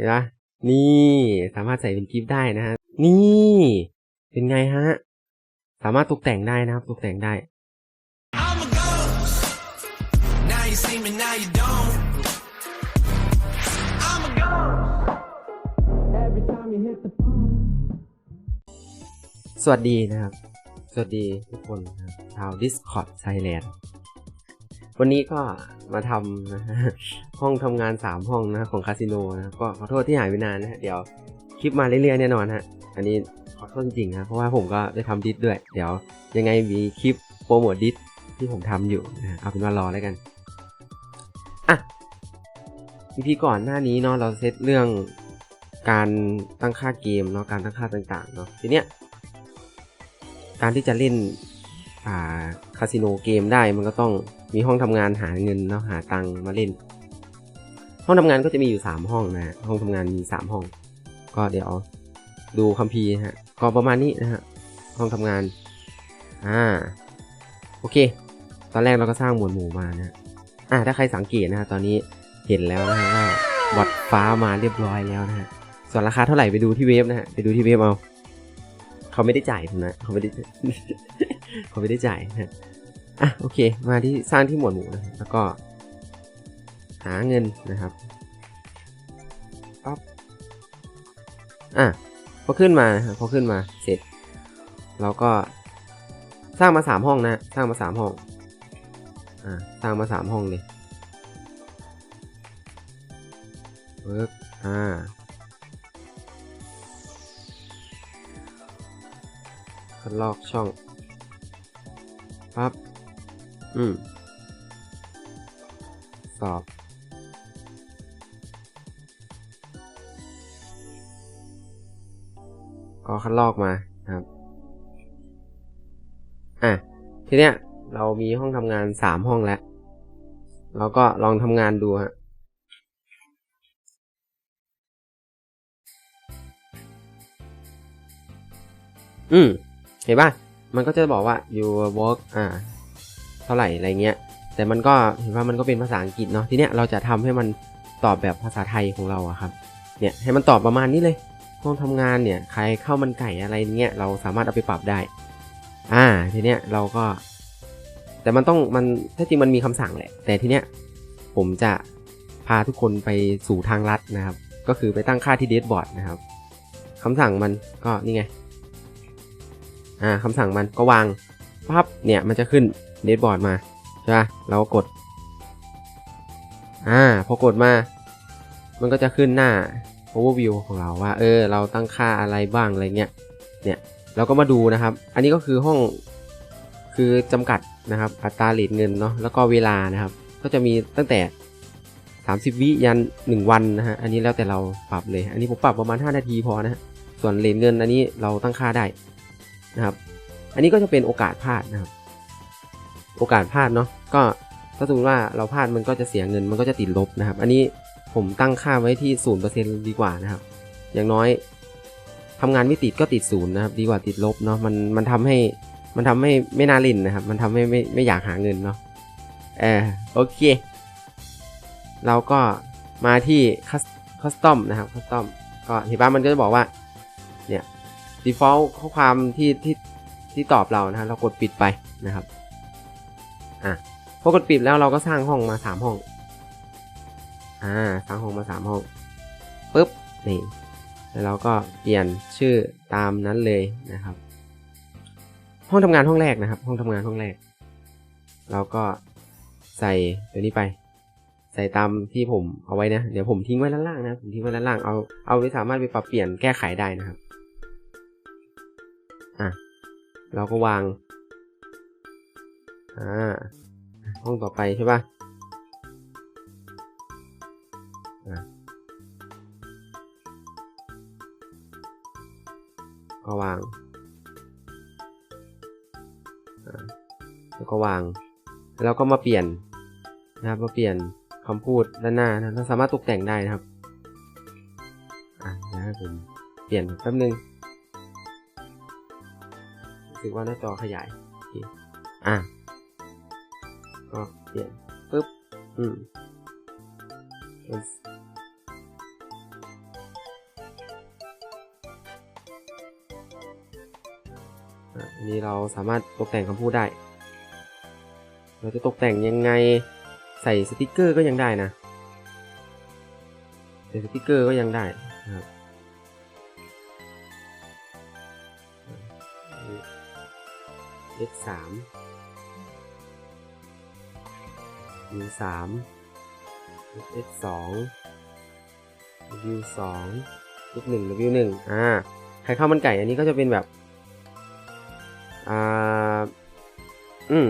ห็นปะนี่สามารถใส่เป็นกิฟต์ได้นะฮะ นี่เป็นไงฮะ สามารถตกแต่งได้นะครับ ตกแต่งได้ I'm a ghost. Now you see me, now you don't. I'm a ghost. Every time you hit the phone. สวัสดีนะครับ สวัสดีทุกคนนะครับชาว Discord Thailand วันนี้ก็มาทำนะห้องทำงาน 3 ห้องนะของคาสิโนนะก็ขอโทษที่หายไปนานนะเดี๋ยวคลิปมาเรื่อยๆแน่นอนฮะอันนี้ขอโทษจริงๆนะเพราะว่าผมก็ได้ทำดิสด้วย เดี๋ยวยังไงมีคลิปโปรโมทดิสที่ผมทำอยู่นะเอาเป็นว่ารอแล้วกันอะ EP ก่อนหน้านี้เนาะเราเซตเรื่องการตั้งค่าเกมเนาะการตั้งค่าต่างๆเนาะทีเนี้ยการที่จะเล่นอ่า คาสิโนเกมได้มันก็ต้องมีห้องทำงานหาเงินเนาะหาตังค์มาเล่น ห้องทำงานก็จะมีอยู่ 3 ห้องนะห้องทำงานมี 3 ห้อง ก็เดี๋ยวดูคัมภีร์ฮะก็ประมาณนี้นะฮะห้องทำงานอ่าโอเค ตอนแรกเราก็สร้างหมวดหมู่มานะอ่าถ้าใครสังเกตนะฮะตอนนี้เห็นแล้วนะฮะว่าบอดฟ้ามาเรียบร้อยแล้วนะฮะส่วนราคาเท่าไหร่ไปดูที่เว็บนะฮะไปดูที่เว็บเอาเขาไม่ได้จ่ายผมนะเขาไม่ได้เขาไม่ได้จ่ายนะ อะโอเค มาที่สร้างที่หมวดหมู่นะแล้วก็หาเงินนะครับปั๊บอะพอขึ้นมานะครับพอขึ้นมาเสร็จเราก็สร้างมาสามห้องนะสร้างมาสามห้องอ่าสร้างมาสามห้องเลยเวิร์กอ่าคัดลอกช่องปั๊บ อืมสอบก็คัดลอกมาครับ อะ ทีเนี้ย เรามีห้องทำงานสามห้องแล้ว เราก็ลองทำงานดูฮะอืม เห็นป่ะ มันก็จะบอกว่า your work อ่า เท่าไหร่อะไรเงี้ย แต่มันก็เห็นว่ามันก็เป็นภาษาอังกฤษเนาะทีเนี้ยเราจะทำให้มันตอบแบบภาษาไทยของเราอะครับเนี่ยให้มันตอบประมาณนี้เลยห้องทำงานเนี่ยใครเข้ามันไก่อะไรเงี้ยเราสามารถเอาไปปรับได้ อ่าทีเนี้ยเราก็ แต่มันต้องมันถ้าจริงมันมีคำสั่งแหละ แต่ทีเนี้ยผมจะพาทุกคนไปสู่ทางลัดนะครับ ก็คือไปตั้งค่าที่เดสบอร์ดนะครับคำสั่งมันก็นี่ไง อ่าคำสั่งมันก็วางปั๊บเนี่ยมันจะขึ้น เดสบอร์ดมาใช่ปะเราก็กด อ่า พอกดมา มันก็จะขึ้นหน้า overview ของเราว่า เออ เราตั้งค่าอะไรบ้างอะไรเงี้ย เนี่ย เราก็มาดูนะครับ อันนี้ก็คือห้อง คือจำกัดนะครับ อัตราเลทเงินเนาะ แล้วก็เวลานะครับ ก็จะมีตั้งแต่ 30 วิยัน 1 วันนะฮะ อันนี้แล้วแต่เราปรับเลย อันนี้ผมปรับประมาณ 5 นาทีพอนะฮะ ส่วนเลทเงินอันนี้เราตั้งค่าได้นะครับ อันนี้ก็จะเป็นโอกาสพลาดนะครับ โอกาสพลาดเนาะก็ถ้าสมมติว่าเราพลาดมันก็จะเสียเงินมันก็จะติดลบนะครับ อันนี้ผมตั้งค่าไว้ที่ศูนย์เปอร์เซ็นต์ดีกว่านะครับ อย่างน้อยทำงานไม่ติดก็ติดศูนย์นะครับ ดีกว่าติดลบเนาะมันมันทำให้มันทำให้ไม่น่าเล่นนะครับ มันทำให้ไม่ไม่อยากหาเงินเนาะเออโอเค เราก็มาที่คัสตอมนะครับคัสตอมก็เห็นป่ะมันก็จะบอกว่าเนี่ย default ข้อความที่ที่ที่ตอบเรานะฮะเรากดปิดไปนะครับ อะพอกดปิดแล้วเราก็สร้างห้องมาสามห้อง อ่า สร้างห้องมาสามห้องปุ๊บนี่แล้วเราก็เปลี่ยนชื่อตามนั้นเลยนะครับ ห้องทำงานห้องแรกนะครับ ห้องทำงานห้องแรก เราก็ใส่ตัวนี้ไป ใส่ตามที่ผมเอาไว้นะ เดี๋ยวผมทิ้งไว้ด้านล่างนะผมทิ้งไว้ด้านล่างเอาเอาไว้สามารถไปปรับเปลี่ยนแก้ไขได้นะครับอะเราก็วาง อ่าห้องต่อไปใช่ป่ะอะก็วางแล้วก็วางแล้วก็มาเปลี่ยนนะครับมาเปลี่ยนคำพูดด้านหน้านะเราสามารถตกแต่งได้นะครับอะเดี๋ยวให้ผมเปลี่ยนแป๊บนึงรู้สึกว่าหน้าจอขยายอะ ก็เปลี่ยนปึ๊บ อืมอันนี้เราสามารถตกแต่งคำพูดได้ เราจะตกแต่งยังไง ใส่สติกเกอร์ก็ยังได้นะ ใส่สติกเกอร์ก็ยังได้ครับเลขสาม วิวสามเลขสองวิวสองเลขหนึ่งวิวหนึ่งอ่าไข่ข้าวมันไก่อันนี้ก็จะเป็นแบบ อ่า อืม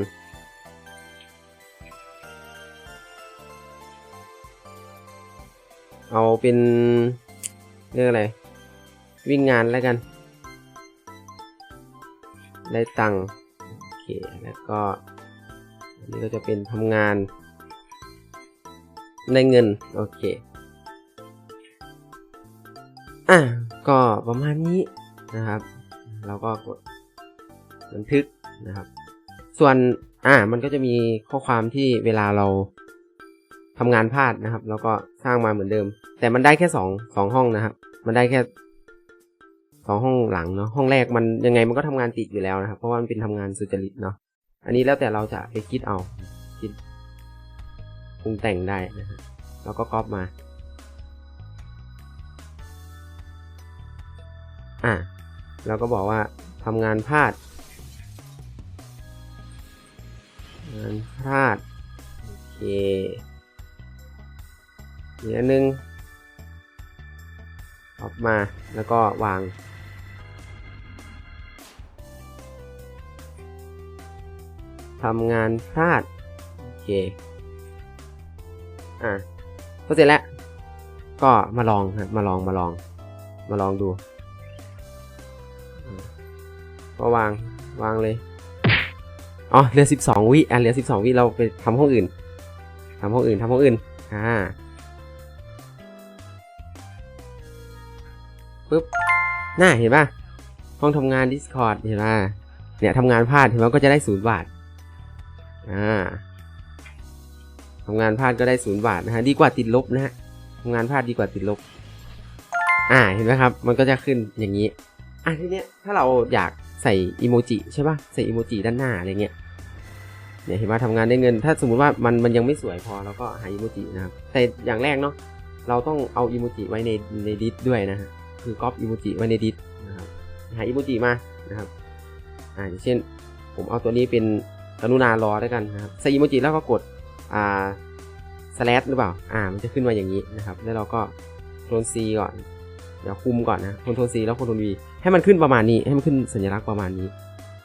เอาเป็นเรื่องอะไร วิ่งงานแล้วกัน ได้ตังค์โอเค แล้วก็ อันนี้ก็จะเป็นทำงาน ได้เงิน โอเค อะ ก็ประมาณนี้นะครับ เราก็กดบันทึกนะครับ ส่วนอ่ามันก็จะมีข้อความที่เวลาเราทำงานพลาดนะครับ แล้วก็สร้างมาเหมือนเดิม แต่มันได้แค่สองสองห้องนะครับ มันได้แค่สองห้องหลังเนาะห้องแรกมันยังไงมันก็ทำงานติดอยู่แล้วนะครับ เพราะว่ามันเป็นทำงานสุจริตเนาะอันนี้แล้วแต่เราจะไปคิดเอาคิด ปรุงแต่งได้นะครับแล้วก็ก๊อปมา อะเราก็บอกว่าทำงานพลาด งานพลาด โอเคอีกอันหนึงออกมาแล้วก็วาง ทำงานพลาด โอเค อะก็เสร็จแล้ว ก็มาลองมาลองมาลอง มาลองดู ก็วางวางเลยอ๋อเหลือสิบสองวิอะเหลือสิบสองวิเราไปทำห้องอื่นทำห้องอื่นทำห้องอื่นอ่าปึ๊บน่าเห็นป่ะห้องทำงาน Discord เห็นป่ะเนี่ยทำงานพลาดเห็นว่าก็จะได้ศูนย์บาทอ่า ทำงานพลาดก็ได้ศูนย์บาทนะฮะดีกว่าติดลบนะฮะทำงานพลาดดีกว่าติดลบ อ่าเห็นไหมครับ มันก็จะขึ้นอย่างนี้ อะทีเนี้ยถ้าเราอยากใส่อีโมจิใช่ป่ะใส่อีโมจิด้านหน้าอะไรเงี้ยเนี่ยเห็นว่าทำงานได้เงิน ถ้าสมมุติว่ามันมันยังไม่สวยพอเราก็หาอีโมจินะครับแต่อย่างแรกเนาะเราต้องเอาอีโมจิไว้ในในดิสด้วยนะฮะคือก๊อปอีโมจิไว้ในดิสนะครับหาอีโมจิมานะครับอ่าอย่างเช่น ผมเอาตัวนี้เป็นกรุณารอแล้วกันนะครับใส่อีโมจิแล้วก็กด อ่าสแลหรือเปล่า อ่า มันจะขึ้นมาอย่างนี้นะครับ แล้วเราก็โคนซีก่อน เดี๋ยวคุมก่อนนะคนโทรล C แล้วคนโทรล V ให้มันขึ้นประมาณนี้ ให้มันขึ้นสัญลักษณ์ประมาณนี้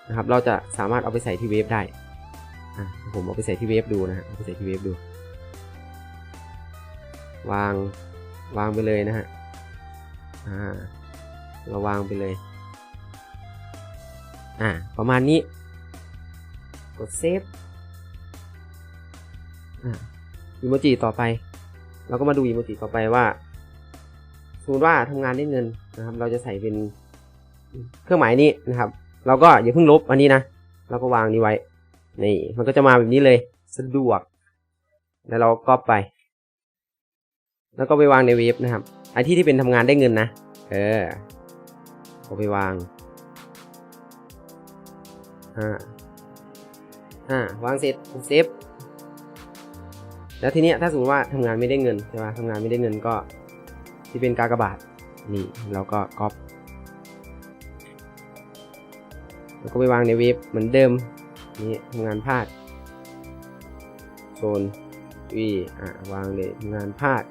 นะครับ เราจะสามารถเอาไปใส่ที่เวฟได้ อะผมเอาไปใส่ที่เวฟดูนะฮะเอาไปใส่ที่เวฟดู วาง วางไปเลยนะฮะ อ่า เราวางไปเลย อ่า ประมาณนี้ กดเซฟ อีโมจิต่อไป เราก็มาดูอีโมจิต่อไปว่าสมมติว่าทำงานได้เงินนะครับ เราจะใส่เป็นเครื่องหมายนี้นะครับ เราก็อย่าเพิ่งลบอันนี้นะเราก็วางนี้ไว้นี่มันก็จะมาแบบนี้เลยสะดวก แล้วเราก็ไป แล้วก็ไปวางในเว็บนะครับไอที่ที่เป็นทำงานได้เงินนะเออก็ไปวางอ่าอ่าวางเสร็จเซฟ แล้วทีเนี้ยถ้าสมมติว่าทำงานไม่ได้เงินใช่ปะทำงานไม่ได้เงินก็ ที่เป็นกากบาทนี่เราก็ก๊อปแล้วก็ไปวางในเว็บเหมือนเดิมนี่ทำงานพลาดโซนวีอะวางเลยทำงานพลาด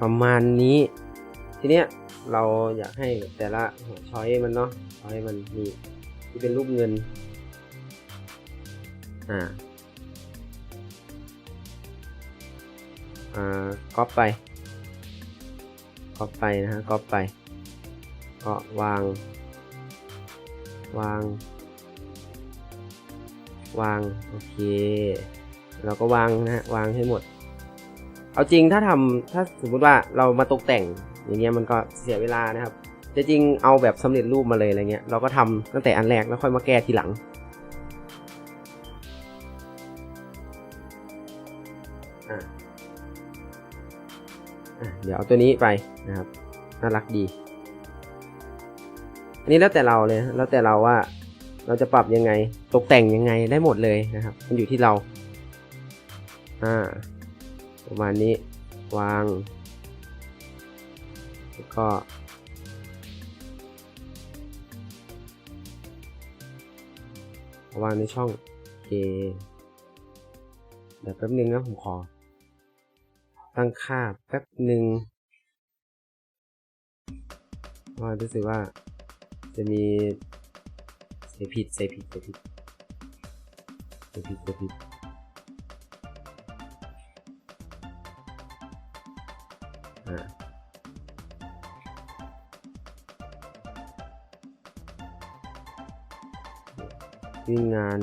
ประมาณนี้ ทีเนี้ยเราอยากให้แต่ละหัวช้อยมันเนาะช้อยมันมีที่เป็นรูปเงิน อ่าอ่าก๊อปไปก๊อปไปนะฮะก๊อปไป ก็วาง วาง วาง โอเค เราก็วางนะฮะ วางให้หมด เอาจริงถ้าทำถ้าสมมุติว่าเรามาตกแต่งอย่างเงี้ยมันก็เสียเวลานะครับแต่จริงเอาแบบสำเร็จรูปมาเลยอะไรเงี้ย เราก็ทำตั้งแต่อันแรกแล้วค่อยมาแก้ทีหลัง ดี๋ยวเอาตัวนี้ไปนะครับ น่ารักดี อันนี้แล้วแต่เราเลย แล้วแต่เราว่าเราจะปรับยังไง ตกแต่งยังไงได้หมดเลยนะครับ มันอยู่ที่เรา อ่า ประมาณนี้ วาง แล้วก็วางในช่อง โอเค เดี๋ยวแป๊บนึงนะผมขอ ตั้งค่าแป๊บหนึ่งว่ารู้สึกว่าจะมีเสียผิดเสียผิดเสียผิดเสียผิดเสียผิดวิ่งงาน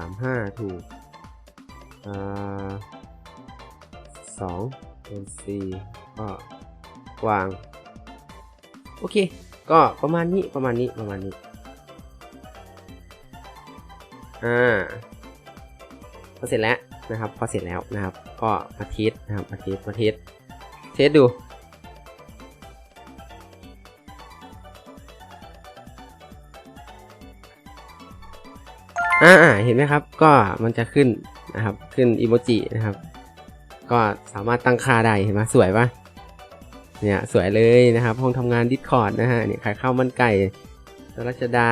ามห้าถูกอ่าสองเป็นสี่ก็วาง โอเค ก็ประมาณนี้ประมาณนี้ประมาณนี้ อ่าพอเสร็จแล้วนะครับ พอเสร็จแล้วนะครับ ก็มาเทสนะครับมาเทสมาเทสเทสดู อ่าเห็นไหมครับ ก็มันจะขึ้นนะครับ ขึ้นอีโมจินะครับ ก็สามารถตั้งค่าได้เห็นไหมสวยปะเนี่ยสวยเลยนะครับ ห้องทำงาน Discord นะฮะเนี่ยขายข้าวมันไก่รัชดา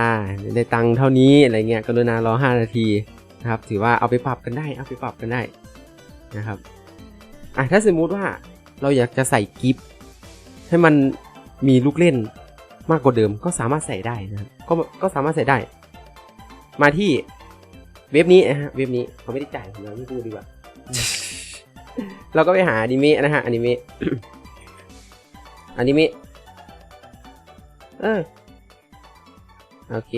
ได้ตังค์เท่านี้อะไรเงี้ยกรุณารอ 5 นาทีนะครับ ถือว่าเอาไปปรับกันได้เอาไปปรับกันได้นะครับอะถ้าสมมุติว่าเราอยากจะใส่กิฟต์ให้มันมีลูกเล่นมากกว่าเดิมก็สามารถใส่ได้นะครับก็ก็สามารถใส่ได้ มาที่ เว็บนี้นะฮะเว็บนี้เขาไม่ได้จ่ายผมเราไม่พูดดีกว่า เราก็ไปหาอนิเมะนะฮะอนิเมะอนิเมะเออโอเค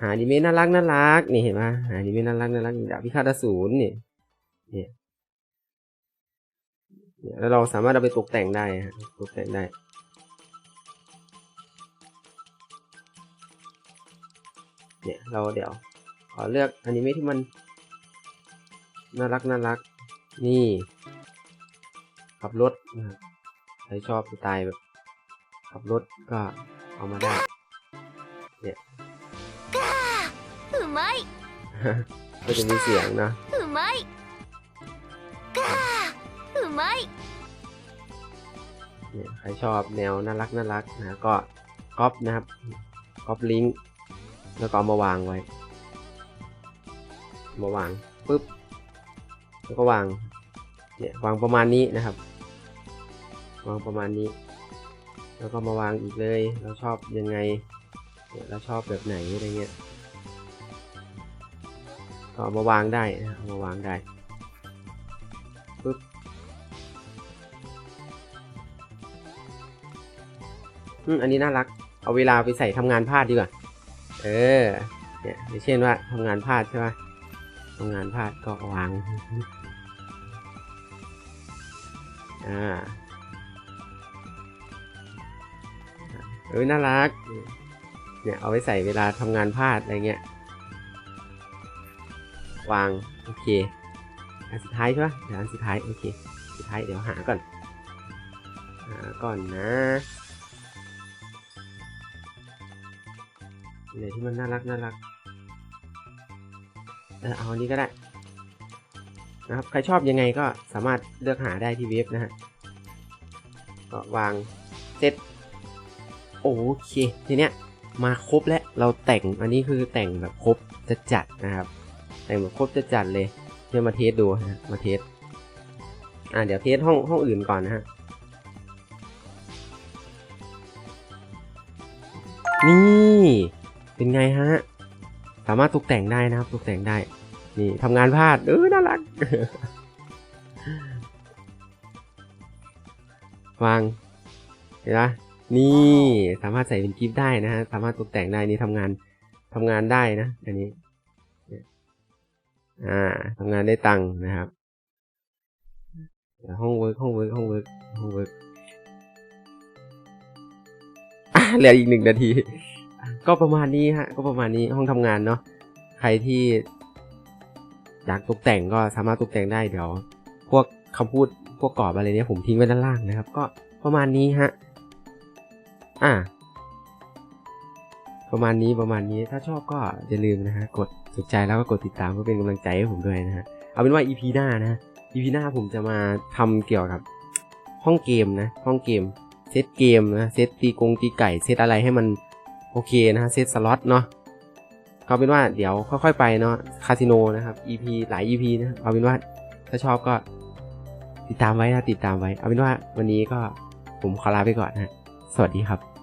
หาอนิเมะน่ารักน่ารักนี่เห็นไหมหาอนิเมะน่ารักน่ารักดาบพิฆาตอสูรนี่เนี่ยเนี่ยแล้วเราสามารถเอาไปตกแต่งได้ฮะตกแต่งได้เนี่ยเราเดี๋ยวข ขอเลือกอนิเมะที่มันน่ารักน่ารัก นี่ ขับรถนะใครชอบสไตล์แบบ ขับรถก็เอามาได้ เนี่ยก้าหืมไม่ก็จะมีเสียงนะหืมไม่ก้าหืมไม่เนี่ยใครชอบแนวน่ารักน่ารักนะก็ก๊อปนะครับก๊อปลิงก์แล้วก็เอามาวางไว้ มาวางปุ๊บแล้วก็วางเนี่ยวางประมาณนี้นะครับ วางประมาณนี้ แล้วก็มาวางอีกเลย เราชอบยังไงเนี่ยเราชอบแบบไหนอะไรเงี้ยก็มาวางได้นะมาวางได้ปุ๊บอืมอันนี้น่ารัก เอาเวลาไปใส่ทำงานพลาดดีกว่า เออ เนี่ยเช่นว่าทำงานพลาดใช่ไหม ทำงานพลาดก็วาง อ่า เอ้ย น่ารัก เนี่ย เอาไว้ใส่เวลาทำงานพลาดอะไรเงี้ย วาง โอเค อันสุดท้ายใช่ปะเดี๋ยวอันสุดท้าย โอเค สุดท้ายเดี๋ยวหาก่อน หาก่อนนะไหนที่มันน่ารักน่ารัก ออเอาอันนี้ก็ได้นะครับใครชอบยังไงก็สามารถเลือกหาได้ที่เว็บนะฮะก็วางเซตโอเคทีเนี้ยมาครบแล้วเราแต่งอันนี้คือแต่งแบบครบจะจัดนะครับ แต่งแบบครบจะจัดเลยเดี๋ยวมาเทสดูนะฮะมาเทสอ่าเดี๋ยวเทสห้องห้องอื่นก่อนนะฮะนี่เป็นไงฮะสามารถตกแต่งได้นะครับตกแต่งได้ นี่ทำงานพลาด เออ น่ารัก วาง เห็นปะนี่สามารถใส่เป็นกิฟต์ได้นะฮะ สามารถตกแต่งได้ นี่ทำงานทำงานได้นะ อันนี้ อ่าทำงานได้ตังค์นะครับห้องเวิร์กห้องเวิร์กห้องเวิร์กห้องเวิร์กเหลืออีกหนึ่งนาที ก็ประมาณนี้ฮะ ก็ประมาณนี้ห้องทำงานเนาะ ใครที่ อยากตกแต่งก็สามารถตกแต่งได้เดี๋ยว พวกคำพูดพวกกรอบอะไรเนี้ยผมทิ้งไว้ด้านล่างนะครับ ก็ประมาณนี้ฮะอ่าประมาณนี้ประมาณนี้ถ้าชอบก็อย่าลืมนะฮะกดถูกใจแล้วก็กดติดตามเพื่อเป็นกำลังใจให้ผมด้วยนะฮะเอาเป็นว่า EP หน้านะ EP หน้าผมจะมาทำเกี่ยวกับห้องเกมนะ ห้องเกมเซตเกมนะเซตตีกงตีไก่เซตอะไรให้มันโอเคนะฮะเซตสล็อตเนาะ เอาเป็นว่าเดี๋ยวค่อยๆไปเนาะคาสิโนนะครับ EP หลาย EP นะเอาเป็นว่าถ้าชอบก็ติดตามไว้นะติดตามไว้ เอาเป็นว่าวันนี้ก็ผมขอลาไปก่อนนะฮะสวัสดีครับ